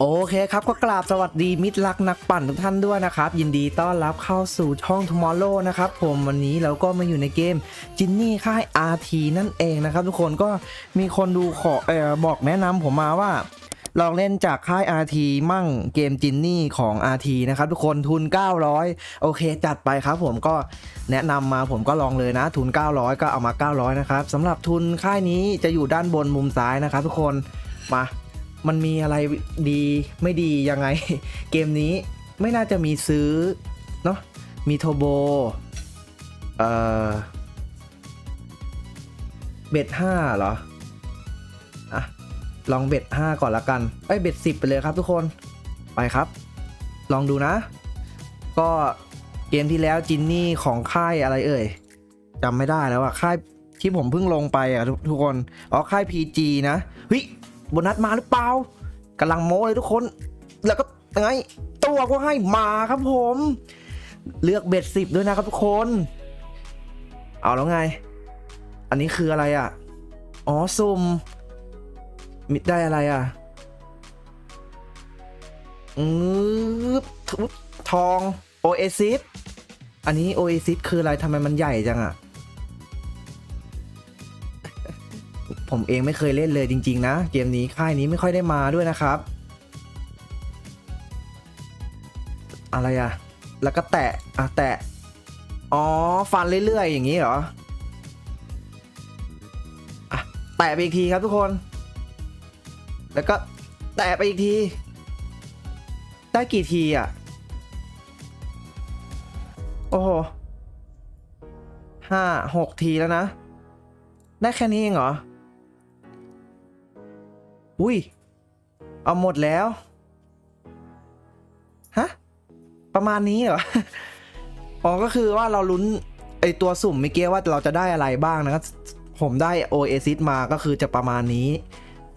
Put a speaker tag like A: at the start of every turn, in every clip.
A: โอเคครับก็กราบสวัสดีมิตรรักนักปั่นทุกท่านด้วยนะครับ ยินดีต้อนรับเข้าสู่ช่อง Tomorrow นะครับผมวันนี้เราก็มาอยู่ในเกมจินนี่ค่าย RT นั่นเองนะครับ ทุกคนก็มีคนดูขอเออบอกแนะนำผมมาว่าลองเล่นจากค่าย RT มั่งเกมจินนี่ของ RT นะครับทุกคนทุน 900 โอเค จัดไปครับผมก็แนะนำมาผมก็ลองเลยนะ ทุน 900 ก็เอามา 900 นะครับสำหรับทุนค่ายนี้จะอยู่ด้านบนมุมซ้ายนะครับทุกคนมา มันมีอะไรดีไม่ดียังไง เกมนี้ไม่น่าจะมีซื้อเนาะมีโทโบเอ่อเบ็ดห้าเหรออะลองเบ็ด5ก่อนละกันเอ้ยเบ็ด10ไปเลยครับทุกคนไปครับ ลองดูนะ ก็เกมที่แล้วจินนี่ของค่ายอะไรเอ่ยจำไม่ได้แล้วอะค่ายที่ผมเพิ่งลงไปอะทุกทุกคนอ๋อค่าย PG นะเฮ้ย โบนัสมาหรือเปล่ากำลังโม้เลยทุกคน แล้วก็ไงตัวก็ให้มาครับผม เลือกเบ็ด10ด้วยนะครับทุกคน เอาแล้วไง อันนี้คืออะไรอะอ๋อซุ่มมิได้อะไรอะอือทุบทองโอเอซิสอันนี้โอเอซิสคืออะไรทำไมมันใหญ่จังอะ ผมเองไม่เคยเล่นเลยจริง ๆ นะ เกมนี้ค่ายนี้ไม่ค่อยได้มาด้วยนะครับ อะไรอะแล้วก็แตะอะแตะ อ๋อ ฟันเรื่อย ๆ อย่างนี้เหรออะแตะไปอีกทีครับทุกคน แล้วก็แตะไปอีกที ได้กี่ทีอะโอ้โหห้าหกทีแล้วนะ ได้แค่นี้เองเหรอ อุ้ย เอาหมดแล้ว ฮะ ประมาณนี้เหรอ อ๋อ ก็คือว่าเราลุ้นไอตัวสุ่มเมื่อกี้ว่าเราจะได้อะไรบ้างนะครับ ผมได้ Oasis มาก็คือจะประมาณนี้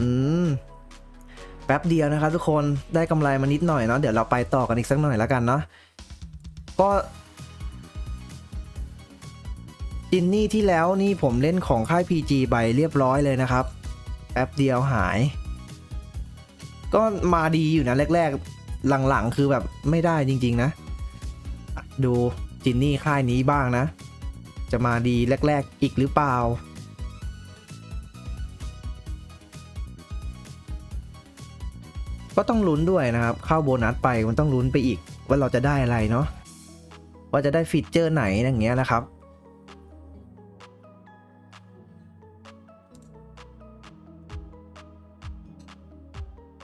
A: อืม แป๊บเดียวนะครับทุกคน ได้กำไรมานิดหน่อยเนาะ เดี๋ยวเราไปต่อกันอีกสักหน่อยแล้วกันเนาะ ก็จินนี่ที่แล้วนี่ผมเล่นของค่าย PG ไปเรียบร้อยเลยนะครับ แป๊บเดียวหาย ก็มาดีอยู่นะแรกๆ หลังๆ คือแบบไม่ได้จริง ๆ นะ ดูจินนี่ค่ายนี้บ้างนะ จะมาดีแรก ๆ อีกหรือเปล่า ก็ต้องลุ้นด้วยนะครับ เข้าโบนัสไปมันต้องลุ้นไปอีกว่าเราจะได้อะไรเนาะว่าจะได้ฟีเจอร์ไหนอย่างเงี้ยนะครับ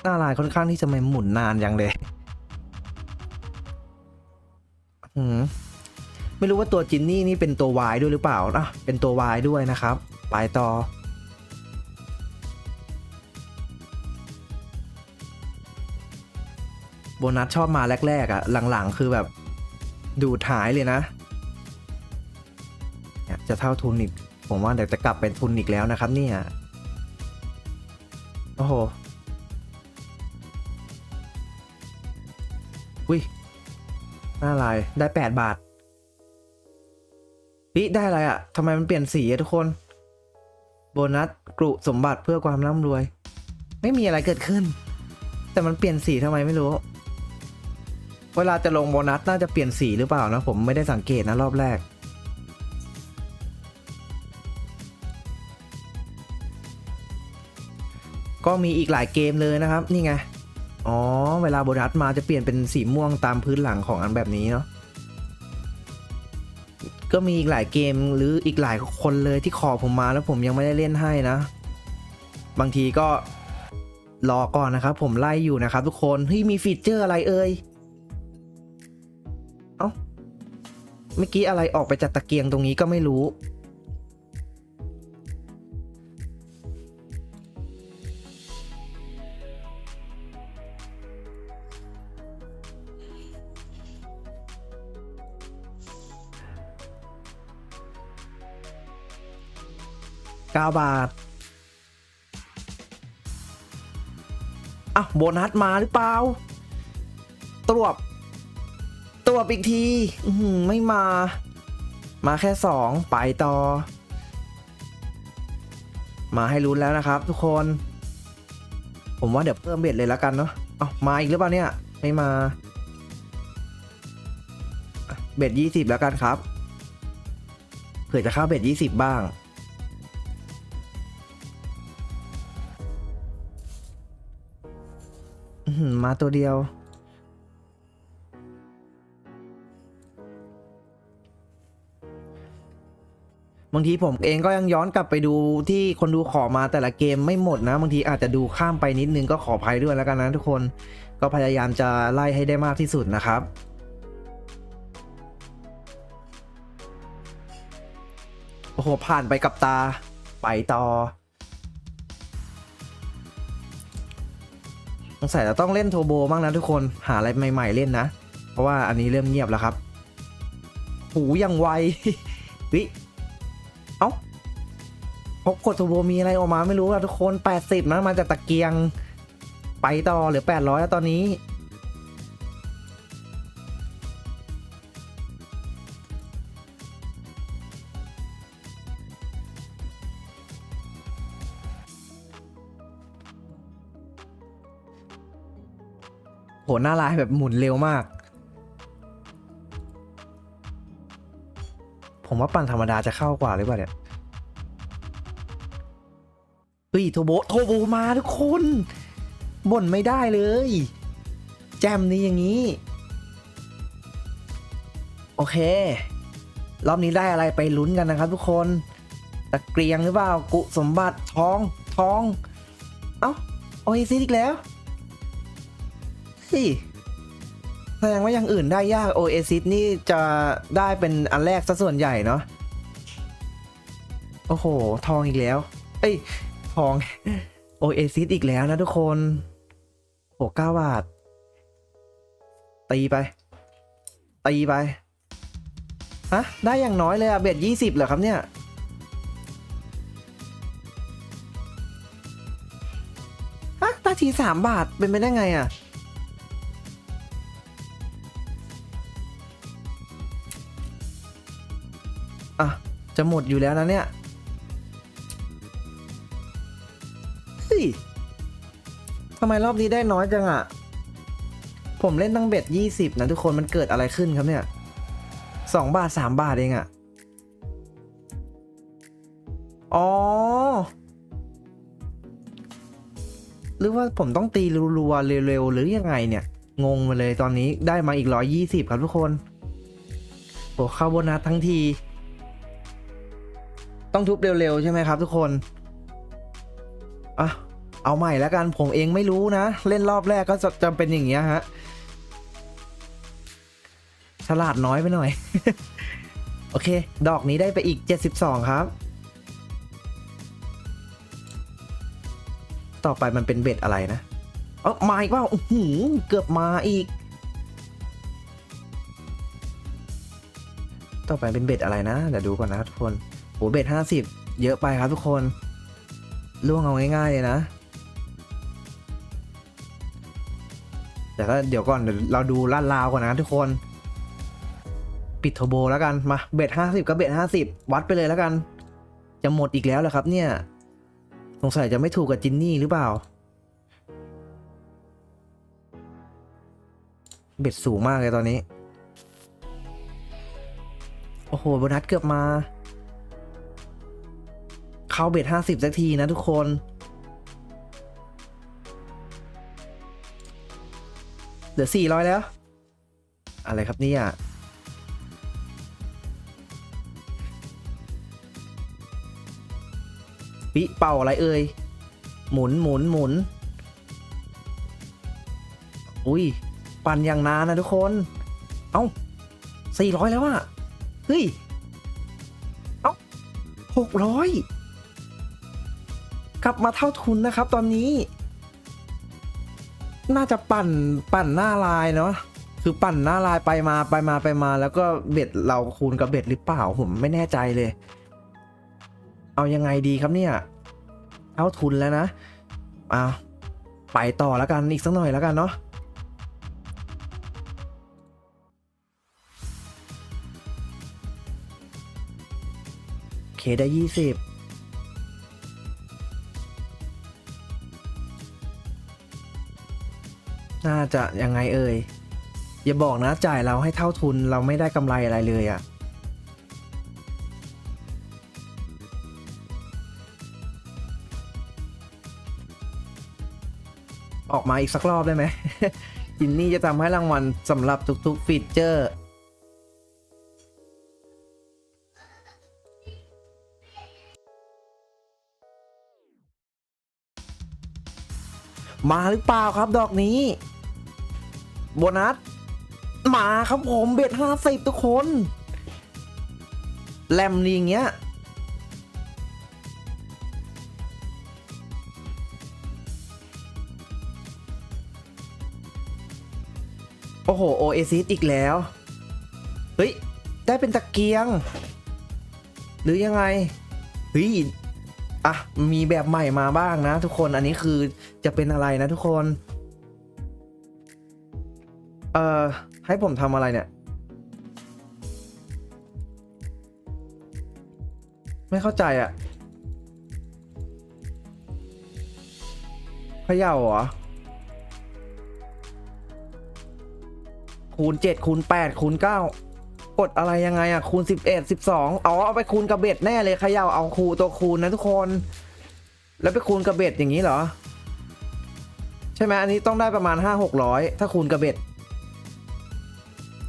A: หน้าลายค่อนข้างที่จะไม่หมุนนานยังเลยหืมไม่รู้ว่าตัวจินนี่นี่เป็นตัววายด้วยหรือเปล่านะเป็นตัววายด้วยนะครับไปต่อ โบนัสชอบมาแรก ๆอะ่ะ หลัง ๆ คือแบบ ดูดหายเลยนะ จะเท่าทุนอีก ผมว่าเดี๋ยวจะกลับเป็นทุนอีกแล้วนะครับเนี่ย โอ้โห อุ้ยน่าลายได้8บาทวิได้อะไรอะ่ะทำไมมันเปลี่ยนสีอะทุกคน โบนัสกรุสมบัติเพื่อความร่ำรวย ไม่มีอะไรเกิดขึ้น แต่มันเปลี่ยนสีทำไมไม่รู้ เวลาจะลงโบนัสน่าจะเปลี่ยนสีหรือเปล่านะ ผมไม่ได้สังเกตนะรอบแรก ก็มีอีกหลายเกมเลยนะครับ นี่ไง อ๋อ เวลาโบนัสมาจะเปลี่ยนเป็นสีม่วงตามพื้นหลังของอันแบบนี้เนาะก็มีอีกหลายเกมหรืออีกหลายคนเลยที่ขอผมมาแล้วผมยังไม่ได้เล่นให้นะ บางทีก็รอก่อนนะครับผมไล่อยู่นะครับทุกคนเฮ้ยมีฟีเจอร์อะไรเอ่ยเอ้าเมื่อกี้อะไรออกไปจากตะเกียงตรงนี้ก็ไม่รู้ 9 บาทอะโบนัสมาหรือเปล่าตรวบตรวบอีกทีไม่มา มาแค่สองไปต่อ มาให้ลุ้นแล้วนะครับทุกคน ผมว่าเดี๋ยวเพิ่มเบ็ดเลยแล้วกันเนาะเอามาอีกหรือเปล่าเนี่ย ไม่มา เบ็ดยี่สิบแล้วกันครับ เผื่อจะเข้าเบ็ดยี่สิบบ้าง มาตัวเดียว บางทีผมเองก็ยังย้อนกลับไปดูที่คนดูขอมาแต่ละเกมไม่หมดนะ บางทีอาจจะดูข้ามไปนิดนึงก็ขออภัยด้วยแล้วกันนะทุกคนก็พยายามจะไล่ให้ได้มากที่สุดนะครับโอ้โหผ่านไปกับตา ไปต่อ งสัยจะต้องเล่นโทโบบ้างนะทุกคนหาอะไรใหม่ๆเล่นนะ เพราะว่าอันนี้เริ่มเงียบแล้วครับ หูยังไววิเอ้าพกกดโทโบมีอะไรออกมาไม่รู้อะทุกคน 80นะมาจากตะเกียง ไปต่อหรือ 800แล้วตอนนี้ โหหน้าลายแบบหมุนเร็วมาก ผมว่าปั่นธรรมดาจะเข้ากว่าหรือเปล่าเนี่ยเฮ้ยโทโบโทโบมาทุกคนบ่นไม่ได้เลย แจมนี้อย่างนี้ โอเค รอบนี้ได้อะไรไปลุ้นกันนะครับทุกคนตะเกียงหรือเปล่า กุสมบัติทองทอง เอ้า โอเอซิสอีกแล้ว เฮ้ยแสดงว่าอย่างอื่นได้ยาก Oasis นี่จะได้เป็นอันแรกซะส่วนใหญ่เนาะโอ้โห ทองอีกแล้ว เอ้ย ทอง Oasis อีกแล้วนะทุกคนโหเก้าบาท ตีไป ตีไป ฮะ ได้อย่างน้อยเลยอะเบ็ดยี่สิบเหรอครับเนี่ย ฮะได้ทีสามบาทเป็นไปได้ไงอะ จะหมดอยู่แล้วนะเนี่ยเฮ้ยทำไมรอบนี้ได้น้อยจังอะผมเล่นตั้งเบ็ดยี่สิบนะทุกคนมันเกิดอะไรขึ้นครับเนี่ยสองบาทสามบาทเองอะอ๋อ หรือว่าผมต้องตีรัวๆเร็วๆหรือยังไงเนี่ย งงมาเลยตอนนี้ได้มาอีกร้อยยี่สิบครับทุกคนโอ้เข้าโบนัสทั้งที ต้องทุบเร็วๆ ใช่ไหมครับทุกคน อะ เอาใหม่แล้วกันผมเองไม่รู้นะ เล่นรอบแรกก็จะจำเป็นอย่างเงี้ยฮะ ฉลาดน้อยไปหน่อย โอเค ดอกนี้ได้ไปอีก 72 ครับ ต่อไปมันเป็นเบ็ดอะไรนะเออมาอีกว่าโอ้โหเกือบมาอีก ต่อไปเป็นเบ็ดอะไรนะ เดี๋ยวดูก่อนนะทุกคน เบ็ดห้าสิบเยอะไปครับทุกคนล่วงเอาง่ายๆเลยนะ แต่ก็เดี๋ยวก่อนเดี๋ยวเราดูลาดราวก่อนนะทุกคน ปิดโทโบแล้วกันมาเบ็ดห้าสิบกับเบ็ดห้าสิบวัดไปเลยแล้วกัน จะหมดอีกแล้วเหรอครับ เนี่ย สงสัยจะไม่ถูกกับจินนี่หรือเปล่า เบ็ดสูงมากเลยตอนนี้ โอ้โหโบนัสเกือบมา เข้าเบ็ดห้าสิบสักทีนะทุกคน เหลือสี่ร้อยแล้ว อะไรครับเนี่ยปิเป่าอะไรเอ่ย หมุนหมุนหมุน อุ้ย ปั่นอย่างนานนะทุกคน เอ้าสี่ร้อยแล้วอะเฮ้ย เอ้าห กลับมาเท่าทุนนะครับ ตอนนี้ น่าจะปั่นปั่นหน้าลายเนาะคือปั่นหน้าลายไปมาไปมาไปมา แล้วก็เบ็ดเราคูณกับเบ็ดหรือเปล่าผมไม่แน่ใจเลย เอายังไงดีครับเนี่ยเท่าทุนแล้วนะอ่าไปต่อแล้วกันอีกสักหน่อยแล้วกันเนาะเคได้ยี่สิบ น่าจะยังไงเอ่ย อย่าบอกนะจ่ายเราให้เท่าทุนเราไม่ได้กำไรอะไรเลยอะ่ะออกมาอีกสักรอบได้ไหมจินนี่จะทำให้รางวัลสำหรับทุกๆฟีเจอร์ มาหรือเปล่าครับดอกนี้ โบนัส มาครับผมเบ็ดห้าสิบทุกคนแลมนี่อย่างเงี้ยโอ้โหโอเอซิสอีกแล้ว เฮ้ย ได้เป็นตะเกียง หรือยังไง เฮ้ย อะ มีแบบใหม่มาบ้างนะทุกคน อันนี้คือจะเป็นอะไรนะทุกคน เอ่อ ให้ผมทำอะไรเนี่ย ไม่เข้าใจอะ่ะเขย่าเหรอ คูณ7คูณ8คูณ9กดอะไรยังไงอะคูณ11 12อ๋อ เอาไปคูณกับเบ็ดแน่เลยเขย่าเอาคูตัวคูณนะทุกคน แล้วไปคูณกับเบ็ดอย่างนี้เหรอ ใช่ไหมอันนี้ต้องได้ประมาณ5 600ถ้าคูณกับเบ็ด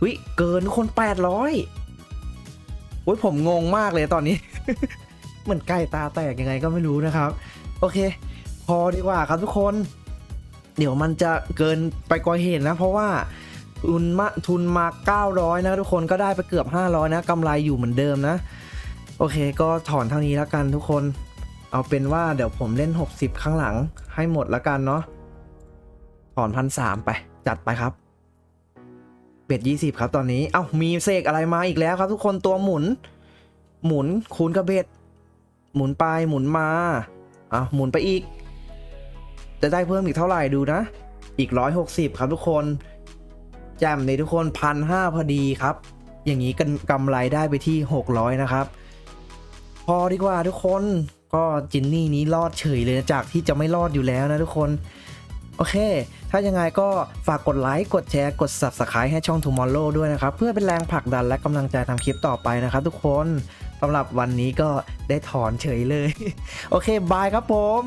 A: วิเกินทุกคน800โอ้ยผมงงมากเลยตอนนี้ เหมือนไก่ตาแตกยังไงก็ไม่รู้นะครับ โอเค พอดีกว่าครับทุกคน เดี๋ยวมันจะเกินไปกว่าเหตุนะ เพราะว่าทุนมาทุนมา 900 นะทุกคนก็ได้ไปเกือบ 500 นะกำไรอยู่เหมือนเดิมนะ โอเคก็ถอนเท่านี้แล้วกันทุกคน เอาเป็นว่าเดี๋ยวผมเล่น 60 ข้างหลังให้หมดแล้วกันเนาะถอนพันสามไป จัดไปครับ เบ็ด20ครับตอนนี้ เอ้ามีเสกอะไรมาอีกแล้วครับ ทุกคนตัวหมุน หมุนคูณกับเบ็ด หมุนไปหมุนมาอะหมุนไปอีก จะได้เพิ่มอีกเท่าไหร่ดูนะ อีก160ครับทุกคนแจมเลยทุกคนพันห้าพอดีครับ อย่างนี้กันกำไรได้ไปที่600นะครับ พอดีกว่าทุกคนก็จินนี่นี้รอดเฉยเลยนะจากที่จะไม่รอดอยู่แล้วนะทุกคน โอเค ถ้ายังไงก็ฝากกดไลค์ กดแชร์ กด Subscribe ให้ช่อง Tomorrow ด้วยนะครับ เพื่อเป็นแรงผลักดันและกำลังใจทำคลิปต่อไปนะครับทุกคนสำหรับวันนี้ก็ได้ถอนเฉยเลย โอเค บายครับผม